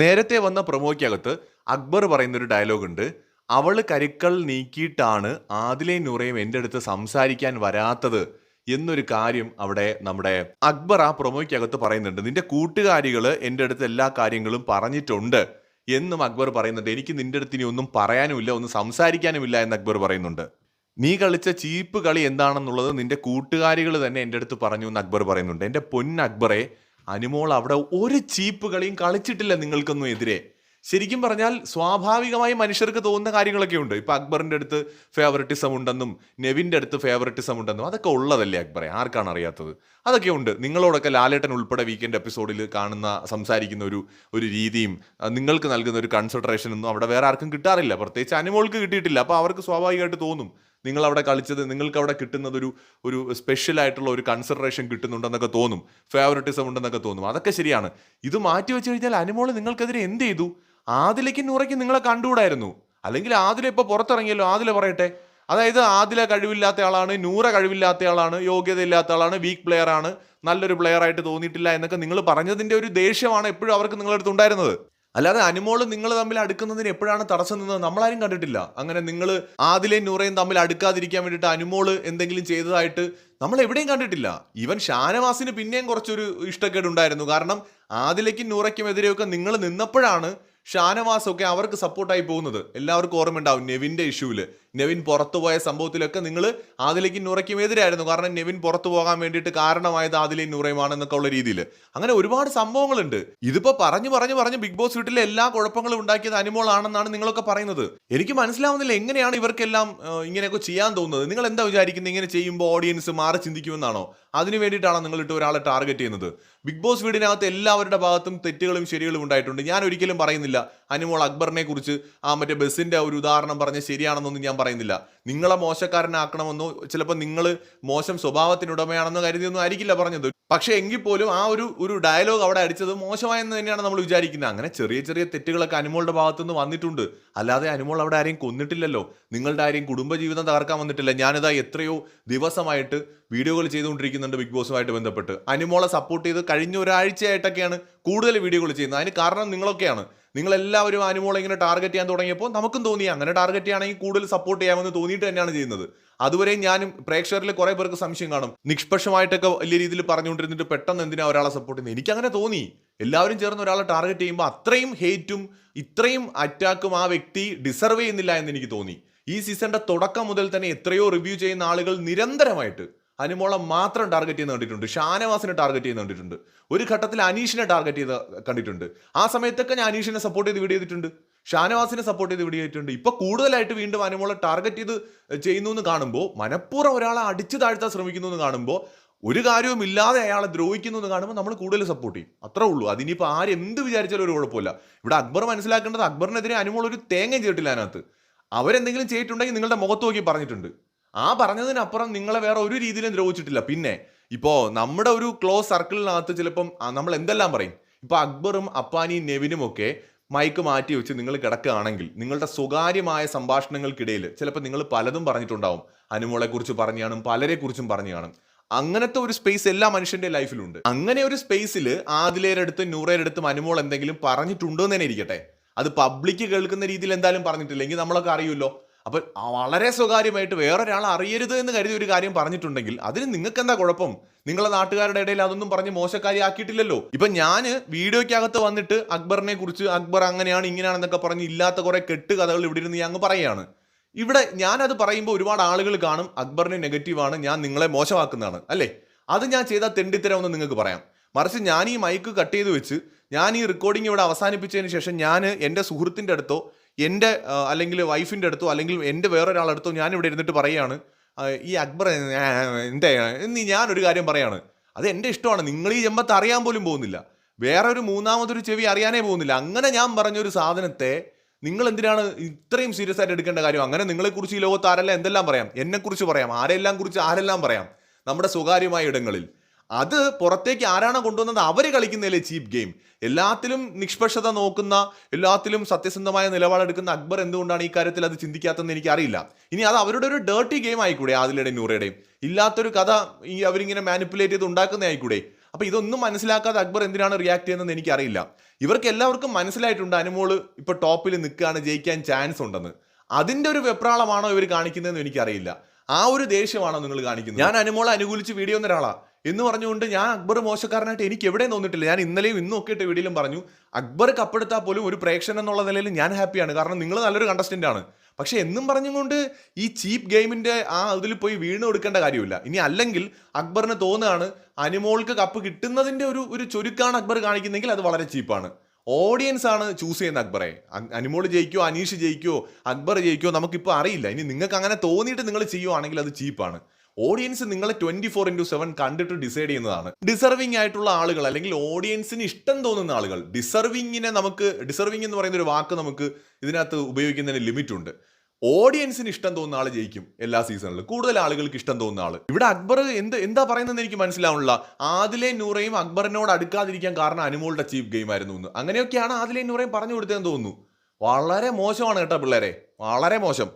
നേരത്തെ വന്ന പ്രൊമോയ്ക്കകത്ത് അക്ബർ പറയുന്നൊരു ഡയലോഗ് ഉണ്ട് അവൾ കരുക്കൾ നീക്കിയിട്ടാണ് ആദിലെ നൂറയും എന്റെ അടുത്ത് സംസാരിക്കാൻ വരാത്തത് എന്നൊരു കാര്യം അവിടെ നമ്മുടെ അക്ബർ ആ പ്രൊമോയ്ക്കകത്ത് പറയുന്നുണ്ട്. നിന്റെ കൂട്ടുകാരികൾ എന്റെ അടുത്ത് എല്ലാ കാര്യങ്ങളും പറഞ്ഞിട്ടുണ്ട് എന്നും അക്ബർ പറയുന്നുണ്ട്. എനിക്ക് നിന്റെ അടുത്ത് ഇനി ഒന്നും പറയാനുമില്ല ഒന്നും സംസാരിക്കാനുമില്ല എന്ന് അക്ബർ പറയുന്നുണ്ട്. നീ കളിച്ച ചീപ്പ് കളി എന്താണെന്നുള്ളത് നിന്റെ കൂട്ടുകാരികൾ തന്നെ എന്റെ അടുത്ത് പറഞ്ഞു എന്ന് അക്ബർ പറയുന്നുണ്ട്. എന്റെ പൊന്ന് അക്ബറെ അനുമോൾ അവിടെ ഒരു ചീപ്പ് കളിയും കളിച്ചിട്ടില്ല നിങ്ങൾക്കൊന്നും എതിരെ. ശരിക്കും പറഞ്ഞാൽ സ്വാഭാവികമായി മനുഷ്യർക്ക് തോന്നുന്ന കാര്യങ്ങളൊക്കെ ഉണ്ട്. ഇപ്പം അക്ബറിന്റെ അടുത്ത് ഫേവററ്റിസം ഉണ്ടെന്നും നെവിന്റെ അടുത്ത് ഫേവററ്റിസം ഉണ്ടെന്നും അതൊക്കെ ഉള്ളതല്ലേ അക്ബറെ? ആർക്കാണ് അറിയാത്തത്? അതൊക്കെ ഉണ്ട്. നിങ്ങളോടൊക്കെ ലാലേട്ടൻ ഉൾപ്പെടെ വീക്കെൻഡ് എപ്പിസോഡിൽ കാണുന്ന സംസാരിക്കുന്ന ഒരു ഒരു രീതിയും നിങ്ങൾക്ക് നൽകുന്ന ഒരു കൺസിഡറേഷൻ ഒന്നും അവിടെ വേറെ ആർക്കും കിട്ടാറില്ല. പ്രത്യേകിച്ച് അനിമോൾക്ക് കിട്ടിയിട്ടില്ല. അപ്പോൾ അവർക്ക് സ്വാഭാവികമായിട്ട് തോന്നും. നിങ്ങൾ അവിടെ കളിച്ചത് നിങ്ങൾക്ക് അവിടെ കിട്ടുന്നത് ഒരു ഒരു സ്പെഷ്യൽ ആയിട്ടുള്ള ഒരു കൺസിഡറേഷൻ കിട്ടുന്നുണ്ടെന്നൊക്കെ തോന്നും. ഫേവററ്റിസം ഉണ്ടെന്നൊക്കെ തോന്നും. അതൊക്കെ ശരിയാണ്. ഇത് മാറ്റി വെച്ച് കഴിഞ്ഞാൽ അനുമോൾ നിങ്ങൾക്കെതിരെ എന്ത് ചെയ്തു? ആദിലേക്ക് നൂറയ്ക്ക് നിങ്ങളെ കണ്ടുകൂടായിരുന്നു. അല്ലെങ്കിൽ ആദില ഇപ്പോൾ പുറത്തിറങ്ങിയല്ലോ ആദില പറയട്ടെ. അതായത് ആദില കഴിവില്ലാത്ത ആളാണ് നൂറ കഴിവില്ലാത്ത ആളാണ് യോഗ്യതയില്ലാത്ത ആളാണ് വീക്ക് പ്ലെയർ ആണ് നല്ലൊരു പ്ലെയർ ആയിട്ട് തോന്നിയിട്ടില്ല എന്നൊക്കെ നിങ്ങൾ പറഞ്ഞതിന്റെ ഒരു ദേഷ്യമാണ് എപ്പോഴും അവർക്ക് നിങ്ങളുടെ അടുത്ത് ഉണ്ടായിരുന്നത്. അല്ലാതെ അനുമോൾ നിങ്ങൾ തമ്മിൽ അടുക്കുന്നതിന് എപ്പോഴാണ് തടസ്സം നിന്നത് നമ്മളാരും കണ്ടിട്ടില്ല. അങ്ങനെ നിങ്ങൾ ആദിലേയും നൂറയും തമ്മിൽ അടുക്കാതിരിക്കാൻ വേണ്ടിയിട്ട് അനുമോൾ എന്തെങ്കിലും ചെയ്തതായിട്ട് നമ്മൾ എവിടെയും കണ്ടിട്ടില്ല. ഈവൻ ഷാനവാസിന് പിന്നെയും കുറച്ചൊരു ഇഷ്ടക്കേട് ഉണ്ടായിരുന്നു കാരണം ആദിലേക്കും നൂറയ്ക്കും എതിരെയൊക്കെ നിങ്ങൾ നിന്നപ്പോഴാണ് ഷാനവാസൊക്കെ അവർക്ക് സപ്പോർട്ടായി പോകുന്നത്. എല്ലാവർക്കും ഓർമ്മയുണ്ടാവും നെവിന്റെ ഇഷ്യൂവിൽ നെവിൻ പുറത്തു പോയ സംഭവത്തിലൊക്കെ നിങ്ങൾ ആദിലേക്കും നൂറയ്ക്കും എതിരായിരുന്നു. കാരണം നെവിൻ പുറത്തു പോകാൻ വേണ്ടിയിട്ട് കാരണമായത് ആദിലേയും നൂറയുമാണ് എന്നൊക്കെ ഉള്ള രീതിയിൽ അങ്ങനെ ഒരുപാട് സംഭവങ്ങളുണ്ട്. ഇതിപ്പോ പറഞ്ഞു പറഞ്ഞു പറഞ്ഞു ബിഗ് ബോസ് വീട്ടിലെ എല്ലാ കുഴപ്പങ്ങളും ഉണ്ടാക്കിയത് അനുമോളാണെന്നാണ് നിങ്ങളൊക്കെ പറയുന്നത്. എനിക്ക് മനസ്സിലാവുന്നില്ല എങ്ങനെയാണ് ഇവർക്കെല്ലാം ഇങ്ങനെയൊക്കെ ചെയ്യാൻ തോന്നുന്നത്. നിങ്ങൾ എന്താ വിചാരിക്കുന്നത്? ഇങ്ങനെ ചെയ്യുമ്പോൾ ഓഡിയൻസ് മാറി ചിന്തിക്കുമെന്നാണോ? അതിനു വേണ്ടിയിട്ടാണോ നിങ്ങൾ ഇട്ട് ഒരാളെ ടാർഗറ്റ് ചെയ്യുന്നത്? ബിഗ് ബോസ് വീടിനകത്ത് എല്ലാവരുടെ ഭാഗത്തും തെറ്റുകളും ശരികളും ഉണ്ടായിട്ടുണ്ട്. ഞാൻ ഒരിക്കലും പറയുന്നില്ല. അനുമോൾ അക്ബറിനെ കുറിച്ച് ആ മറ്റേ ബസ്സിന്റെ ഒരു ഉദാഹരണം പറഞ്ഞ് ശരിയാണെന്നൊന്നും ഞാൻ പറയുന്നില്ല. നിങ്ങളെ മോശക്കാരനാക്കണമെന്നോ ചിലപ്പോൾ നിങ്ങൾ മോശം സ്വഭാവത്തിനുടമയാണെന്നോ കരുതിയൊന്നും ആയിരിക്കില്ല പറഞ്ഞത്. പക്ഷെ എങ്കിൽ പോലും ആ ഒരു ഒരു ഡയലോഗ് അവിടെ അടിച്ചത് മോശമായെന്ന് തന്നെയാണ് നമ്മൾ വിചാരിക്കുന്നത്. അങ്ങനെ ചെറിയ ചെറിയ തെറ്റുകളൊക്കെ അനുമോളുടെ ഭാഗത്തുനിന്ന് വന്നിട്ടുണ്ട്. അല്ലാതെ അനിമോൾ അവിടെ ആരെയും കൊന്നിട്ടില്ലല്ലോ. നിങ്ങളുടെ ആരെയും കുടുംബജീവിതം തകർക്കാൻ വന്നിട്ടില്ല. ഞാനിതാ എത്രയോ ദിവസമായിട്ട് വീഡിയോകൾ ചെയ്തുകൊണ്ടിരിക്കുന്നുണ്ട് ബിഗ് ബോസുമായിട്ട് ബന്ധപ്പെട്ട്. അനിമോളെ സപ്പോർട്ട് ചെയ്ത് കഴിഞ്ഞ ഒരാഴ്ചയായിട്ടൊക്കെയാണ് കൂടുതൽ വീഡിയോകൾ ചെയ്യുന്നത്. അതിന് കാരണം നിങ്ങളൊക്കെയാണ്. നിങ്ങൾ ആനുമോളെ ഇങ്ങനെ ടാർഗറ്റ് ചെയ്യാൻ തുടങ്ങിയപ്പോൾ നമുക്കും തോന്നി അങ്ങനെ ടാർഗറ്റ് ചെയ്യുകയാണെങ്കിൽ കൂടുതൽ സപ്പോർട്ട് ചെയ്യാമെന്ന് തോന്നിയിട്ട് തന്നെയാണ് ചെയ്യുന്നത്. അതുവരെ ഞാനും പ്രേക്ഷകരിൽ കുറെ പേർക്ക് സംശയം കാണും. നിഷ്പക്ഷമായിട്ടൊക്കെ വലിയ രീതിയിൽ പറഞ്ഞുകൊണ്ടിരുന്നിട്ട് പെട്ടെന്ന് എന്തിനാ ഒരാളെ സപ്പോർട്ട് ചെയ്യുന്നത്? എനിക്ക് അങ്ങനെ തോന്നി. എല്ലാവരും ചേർന്ന് ഒരാളെ ടാർഗറ്റ് ചെയ്യുമ്പോൾ അത്രയും ഹേറ്റും ഇത്രയും അറ്റാക്കും ആ വ്യക്തി ഡിസർവ് ചെയ്യുന്നില്ല എന്ന് എനിക്ക് തോന്നി. ഈ സീസണിന്റെ തുടക്കം മുതൽ തന്നെ എത്രയോ റിവ്യൂ ചെയ്യുന്ന ആളുകൾ നിരന്തരമായിട്ട് അനുമോളെ മാത്രം ടാർഗറ്റ് ചെയ്യുന്ന കണ്ടിട്ടുണ്ട്. ഷാനവാസിനെ ടാർഗറ്റ് ചെയ്യുന്ന കണ്ടിട്ടുണ്ട്. ഒരു ഘട്ടത്തിൽ അനീഷിനെ ടാർഗറ്റ് ചെയ്ത് കണ്ടിട്ടുണ്ട്. ആ സമയത്തൊക്കെ ഞാൻ അനീഷിനെ സപ്പോർട്ട് ചെയ്ത് വീഡിയോ ചെയ്തിട്ടുണ്ട് ഷാനവാസിനെ സപ്പോർട്ട് ചെയ്ത് വീഡിയോ ചെയ്തിട്ടുണ്ട് ഇപ്പൊ കൂടുതലായിട്ട് വീണ്ടും അനുമോളെ ടാർഗറ്റ് ചെയ്ത് ചെയ്യുന്നു എന്ന് കാണുമ്പോൾ മനഃപൂർവം ഒരാളെ അടിച്ചു താഴ്ത്താൻ ശ്രമിക്കുന്നു എന്ന് കാണുമ്പോൾ ഒരു കാര്യവും ഇല്ലാതെ അയാളെ ദ്രോഹിക്കുന്നു എന്ന് കാണുമ്പോൾ നമ്മൾ കൂടുതൽ സപ്പോർട്ട് ചെയ്യും. അത്രേ ഉള്ളൂ. അതിനിപ്പോൾ ആരെന്ത് വിചാരിച്ചാലും ഒരു കുഴപ്പമില്ല. ഇവിടെ അക്ബർ മനസ്സിലാക്കേണ്ടത് അക്ബറിനെതിരെ അനുമോൾ ഒരു തേങ്ങയും ചെയ്തിട്ടില്ല അതിനകത്ത്. അവരെന്തെങ്കിലും ചെയ്തിട്ടുണ്ടെങ്കിൽ നിങ്ങളുടെ മുഖത്ത് നോക്കി പറഞ്ഞിട്ടുണ്ട്. ആ പറഞ്ഞതിനപ്പുറം നിങ്ങളെ വേറെ ഒരു രീതിയിലും ദ്രോഹിച്ചിട്ടില്ല. പിന്നെ ഇപ്പോൾ നമ്മുടെ ഒരു ക്ലോസ് സർക്കിളിനകത്ത് ചിലപ്പം നമ്മൾ എന്തെല്ലാം പറയും? ഇപ്പൊ അക്ബറും അപ്പാനിയും നെവിനും ഒക്കെ മൈക്ക് മാറ്റി വെച്ച് നിങ്ങൾ കിടക്കുകയാണെങ്കിൽ നിങ്ങളുടെ സ്വകാര്യമായ സംഭാഷണങ്ങൾക്കിടയിൽ ചിലപ്പോൾ നിങ്ങൾ പലതും പറഞ്ഞിട്ടുണ്ടാവും. അനുമോളെ കുറിച്ച് പറഞ്ഞു കാണും പലരെ കുറിച്ചും പറഞ്ഞു കാണും അങ്ങനത്തെ ഒരു സ്പേസ് എല്ലാ മനുഷ്യന്റെ ലൈഫിലുണ്ട് അങ്ങനെ ഒരു സ്പേസിൽ ആദിലേരുടെ നൂറേരടുത്തും അനുമോൾ എന്തെങ്കിലും പറഞ്ഞിട്ടുണ്ടോ എന്ന് തന്നെ ഇരിക്കട്ടെ. അത് പബ്ലിക് കേൾക്കുന്ന രീതിയിൽ എന്തായാലും പറഞ്ഞിട്ടില്ലെങ്കിൽ നമ്മളൊക്കെ അറിയുമല്ലോ. അപ്പൊ വളരെ സ്വകാര്യമായിട്ട് വേറൊരാൾ അറിയരുത് എന്ന് കരുതി ഒരു കാര്യം പറഞ്ഞിട്ടുണ്ടെങ്കിൽ അതിന് നിങ്ങൾക്ക് എന്താ കുഴപ്പം? നിങ്ങളെ നാട്ടുകാരുടെ ഇടയിൽ അതൊന്നും പറഞ്ഞ് മോശക്കാരി ആക്കിയിട്ടില്ലല്ലോ ഇപ്പൊ ഞാൻ വീഡിയോയ്ക്കകത്ത് വന്നിട്ട് അക്ബറിനെ കുറിച്ച് അക്ബർ അങ്ങനെയാണ് ഇങ്ങനെയാണെന്നൊക്കെ പറഞ്ഞ് ഇല്ലാത്ത കുറെ കെട്ട് കഥകൾ ഇവിടെ ഇരുന്ന് ഞാൻ അങ്ങ് പറയുകയാണ്. ഇവിടെ ഞാനത് പറയുമ്പോൾ ഒരുപാട് ആളുകൾ കാണും അക്ബറിന് നെഗറ്റീവാണ് ഞാൻ നിങ്ങളെ മോശമാക്കുന്നതാണ് അല്ലേ? അത് ഞാൻ ചെയ്ത തെണ്ടിത്തരമെന്ന് നിങ്ങൾക്ക് പറയാം. മറിച്ച് ഞാൻ ഈ മൈക്ക് കട്ട് ചെയ്ത് വെച്ച് ഞാൻ ഈ റെക്കോർഡിംഗ് ഇവിടെ അവസാനിപ്പിച്ചതിന് ശേഷം ഞാൻ എന്റെ സുഹൃത്തിന്റെ അടുത്തോ എന്റെ അല്ലെങ്കിൽ വൈഫിന്റെ അടുത്തോ അല്ലെങ്കിൽ എന്റെ അടുത്തോ ഞാൻ ഇവിടെ ഇരുന്നിട്ട് പറയുകയാണ് ഈ അക്ബർ എന്താ നീ ഞാനൊരു കാര്യം പറയാണ്. അത് എന്റെ ഇഷ്ടമാണ്. നിങ്ങൾ ഈ ജമ്പത്ത് അറിയാൻ പോലും പോകുന്നില്ല. വേറെ ഒരു മൂന്നാമതൊരു ചെവി അറിയാനേ പോകുന്നില്ല. അങ്ങനെ ഞാൻ പറഞ്ഞൊരു സാധനത്തെ നിങ്ങൾ എന്തിനാണ് ഇത്രയും സീരിയസ് ആയിട്ട് എടുക്കേണ്ട കാര്യം? അങ്ങനെ നിങ്ങളെക്കുറിച്ച് ഈ ലോകത്ത് ആരെല്ലാം എന്തെല്ലാം പറയാം? എന്നെക്കുറിച്ച് പറയാം. ആരെല്ലാം കുറിച്ച് ആരെല്ലാം പറയാം? നമ്മുടെ സ്വകാര്യമായ ഇടങ്ങളിൽ. അത് പുറത്തേക്ക് ആരാണ് കൊണ്ടുവന്നത് അവർ കളിക്കുന്നതിലെ ചീപ്പ് ഗെയിം. എല്ലാത്തിലും നിഷ്പക്ഷത നോക്കുന്ന എല്ലാത്തിലും സത്യസന്ധമായ നിലപാടെടുക്കുന്ന അക്ബർ എന്തുകൊണ്ടാണ് ഈ കാര്യത്തിൽ അത് ചിന്തിക്കാത്തതെന്ന് എനിക്കറിയില്ല. ഇനി അത് അവരുടെ ഒരു ഡേർട്ടി ഗെയിം ആയിക്കൂടെ ആദിലയുടെയും നൂറയുടെയും. ഇല്ലാത്തൊരു കഥ ഈ അവരിങ്ങനെ മാനിപ്പുലേറ്റ് ചെയ്ത് ഉണ്ടാക്കുന്ന ആയിക്കൂടെ. അപ്പൊ ഇതൊന്നും മനസ്സിലാക്കാതെ അക്ബർ എന്തിനാണ് റിയാക്ട് ചെയ്യുന്നതെന്ന് എനിക്കറിയില്ല. ഇവർക്ക് എല്ലാവർക്കും മനസ്സിലായിട്ടുണ്ട് അനുമോൾ ഇപ്പൊ ടോപ്പിൽ നിൽക്കുകയാണ് ജയിക്കാൻ ചാൻസ് ഉണ്ടെന്ന്. അതിന്റെ ഒരു വെപ്രാളമാണോ ഇവർ കാണിക്കുന്നതെന്ന് എനിക്കറിയില്ല. ആ ഒരു ദേഷ്യമാണോ നിങ്ങൾ കാണിക്കുന്നത്? ഞാൻ അനുമോളെ അനുകൂലിച്ച് വീഡിയോ ഒന്നൊരാളാണ് എന്ന് പറഞ്ഞുകൊണ്ട് ഞാൻ അക്ബർ മോശക്കാരനായിട്ട് എനിക്ക് എവിടെയും തോന്നിട്ടില്ല ഞാൻ ഇന്നലെയും ഇന്നും ഒക്കെ ഇട്ട് വീഡിയോയിലും പറഞ്ഞു അക്ബർ കപ്പെടുത്താൽ പോലും ഒരു പ്രേക്ഷകൻ എന്നുള്ള നിലയിൽ ഞാൻ ഹാപ്പിയാണ്. കാരണം നിങ്ങൾ നല്ലൊരു കണ്ടസ്റ്റന്റ് ആണ്. പക്ഷെ എന്നും പറഞ്ഞുകൊണ്ട് ഈ ചീപ്പ് ഗെയിമിന്റെ ആ അതിൽ പോയി വീണ് കൊടുക്കേണ്ട കാര്യമില്ല. ഇനി അല്ലെങ്കിൽ അക്ബറിന് തോന്നുകയാണ് അനുമോൾക്ക് കപ്പ് കിട്ടുന്നതിന്റെ ഒരു ഒരു ചുരുക്കാണ് അക്ബർ കാണിക്കുന്നെങ്കിൽ അത് വളരെ ചീപ്പാണ്. ഓഡിയൻസ് ആണ് ചൂസ് ചെയ്യുന്ന അക്ബറെ. അനുമോൾ ജയിക്കോ അനീഷ് ജയിക്കോ അക്ബർ ജയിക്കോ നമുക്കിപ്പോൾ അറിയില്ല. ഇനി നിങ്ങൾക്ക് അങ്ങനെ തോന്നിയിട്ട് നിങ്ങൾ ചെയ്യുവാണെങ്കിൽ അത് ചീപ്പാണ്. ഓഡിയൻസ് നിങ്ങളെ ട്വന്റി ഫോർ ഇന്റു സെവൻ കണ്ടിട്ട് ഡിസൈഡ് ചെയ്യുന്നതാണ്. ഡിസർവിംഗ് ആയിട്ടുള്ള ആളുകൾ അല്ലെങ്കിൽ ഓഡിയൻസിന് ഇഷ്ടം തോന്നുന്ന ആളുകൾ. ഡിസർവിങ്ങിനെ നമുക്ക് ഡിസർവിംഗ് എന്ന് പറയുന്ന ഒരു വാക്ക് നമുക്ക് ഇതിനകത്ത് ഉപയോഗിക്കുന്നതിന് ലിമിറ്റ് ഉണ്ട്. ഓഡിയൻസിന് ഇഷ്ടം തോന്നുന്ന ആൾ ജയിക്കും എല്ലാ സീസണിലും കൂടുതൽ ആളുകൾക്ക് ഇഷ്ടം തോന്നുന്ന ആൾ ഇവിടെ അക്ബർ എന്ത് എന്താ പറയുന്നതെന്ന് എനിക്ക് മനസ്സിലാവുന്നില്ല. ആദിലെ നൂറയും അക്ബറിനോട് അടുക്കാതിരിക്കാൻ കാരണം അനുമോളുടെ ചീഫ് ഗെയിം ആയിരുന്നു എന്ന്. അങ്ങനെയൊക്കെയാണ് ആദിലെ നൂറയും പറഞ്ഞു കൊടുത്തതെന്ന് തോന്നുന്നു. വളരെ മോശമാണ് കേട്ടോ പിള്ളേരെ. വളരെ മോശം.